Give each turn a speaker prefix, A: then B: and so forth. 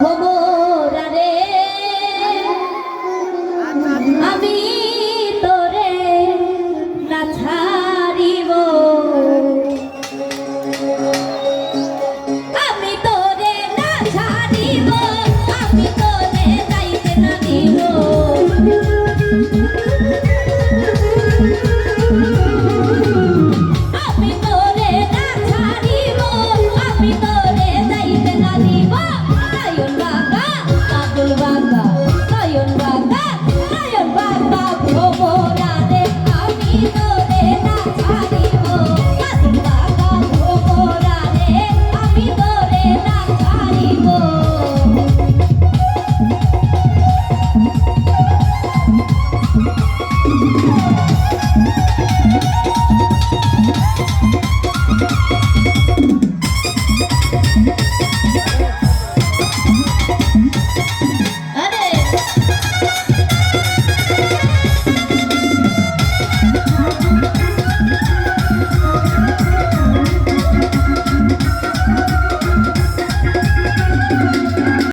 A: ভোমরা রে আমি Música